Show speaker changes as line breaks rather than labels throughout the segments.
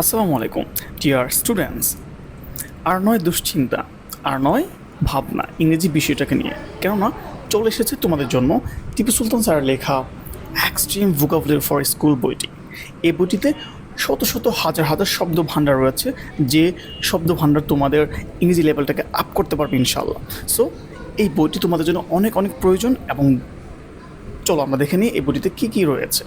আসসালামু আলাইকুম, dear students. আর নয় দুশ্চিন্তা, আর নয় ভাবনা, ইংরেজি বিষয়টাকে নিয়ে। কেননা চলে এসেছে তোমাদের জন্য টিপু সুলতান স্যারের লেখা এক্সট্রিম ভোকাবুলারি ফর স্কুল বইটি। এই বইটিতে শত শত হাজার হাজার শব্দ ভাণ্ডার রয়েছে, যে শব্দ ভাণ্ডার তোমাদের ইংরেজি লেভেলটাকে আপ করতে পারবে ইনশাল্লাহ সো এই বইটি তোমাদের জন্য অনেক অনেক প্রয়োজন এবং চলো আমরা দেখে নিই এই বইটিতে কী কী রয়েছে।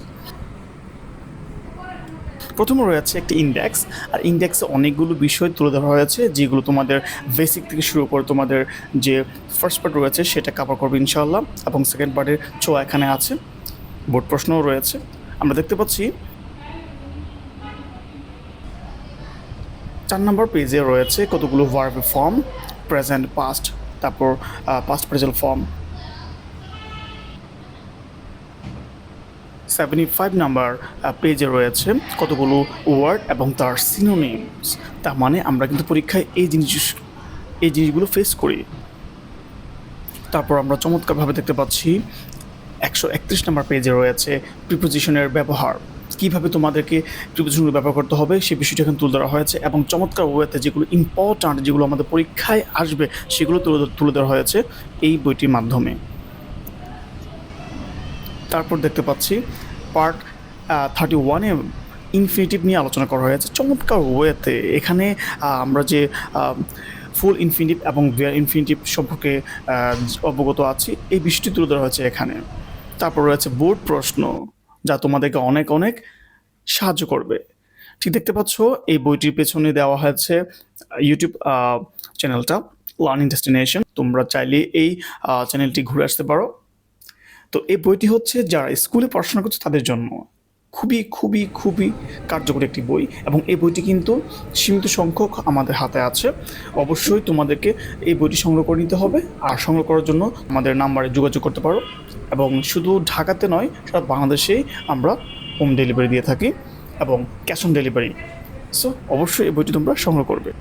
প্রথমে রয়েছে একটি ইন্ডেক্স আর ইন্ডেক্সে অনেকগুলো বিষয় তুলে ধরা হয়েছে, যেগুলো তোমাদের বেসিক থেকে শুরু করে তোমাদের যে ফার্স্ট পার্ট রয়েছে সেটা কাভার করবে ইনশাআল্লাহ, এবং সেকেন্ড পার্টের ছোঁয়া এখানে আছে। বোর্ড প্রশ্নও রয়েছে। আমরা দেখতে পাচ্ছি, চার নম্বর পেজে রয়েছে কতগুলো ভার্ব ফর্ম প্রেজেন্ট পাস্ট তারপর past present form seventy five number পেজে রয়েছে কতগুলো ওয়ার্ড এবং তার সিনোনিমস তার মানে আমরা কিন্তু পরীক্ষায় এই জিনিস, এই জিনিসগুলো ফেস করি। তারপর আমরা চমৎকারভাবে দেখতে পাচ্ছি একশো একত্রিশ নাম্বার পেজে রয়েছে প্রিপোজিশনের ব্যবহার। কীভাবে তোমাদেরকে প্রিপোজিশনগুলো ব্যবহার করতে হবে সেই বিষয়টা এখানে তুলে ধরা হয়েছে এবং চমৎকার ওয়েতে যেগুলো ইম্পর্ট্যান্ট যেগুলো আমাদের পরীক্ষায় আসবে, সেগুলো তুলে তুলে ধরা হয়েছে এই বইটির মাধ্যমে। তারপর দেখতে পাচ্ছি পার্ট থার্টি ওয়ানে ইনফিনিটিভ নিয়ে আলোচনা করা হয়েছে। চমৎকার ওয়েতে এখানে আমরা যে ফুল ইনফিনিটিভ এবং ভিয়ার ইনফিনিটিভ সম্পর্কে অবগত আছি, এই বিষয়টি তুলে ধরা হয়েছে এখানে। তারপর রয়েছে বোর্ড প্রশ্ন, যা তোমাদেরকে অনেক অনেক সাহায্য করবে। ঠিক দেখতে পাচ্ছ, এই বইটির পেছনে দেওয়া হয়েছে ইউটিউব চ্যানেলটা লার্নিং ডেস্টিনেশন তোমরা চাইলে এই চ্যানেলটি ঘুরে আসতে পারো। তো এই বইটি হচ্ছে যারা স্কুলে পড়াশোনা করছে তাদের জন্য খুবই খুবই খুবই কার্যকরী একটি বই এবং এই বইটি কিন্তু সীমিত সংখ্যক আমাদের হাতে আছে। অবশ্যই তোমাদেরকে এই বইটি সংগ্রহ করে নিতে হবে আর সংগ্রহ করার জন্য আমাদের নাম্বারে যোগাযোগ করতে পারো এবং শুধু ঢাকাতে নয়, সারা বাংলাদেশেই আমরা হোম ডেলিভারি দিয়ে থাকি এবং ক্যাশ অন ডেলিভারি। সো অবশ্যই এই বইটি তোমরা সংগ্রহ করবে।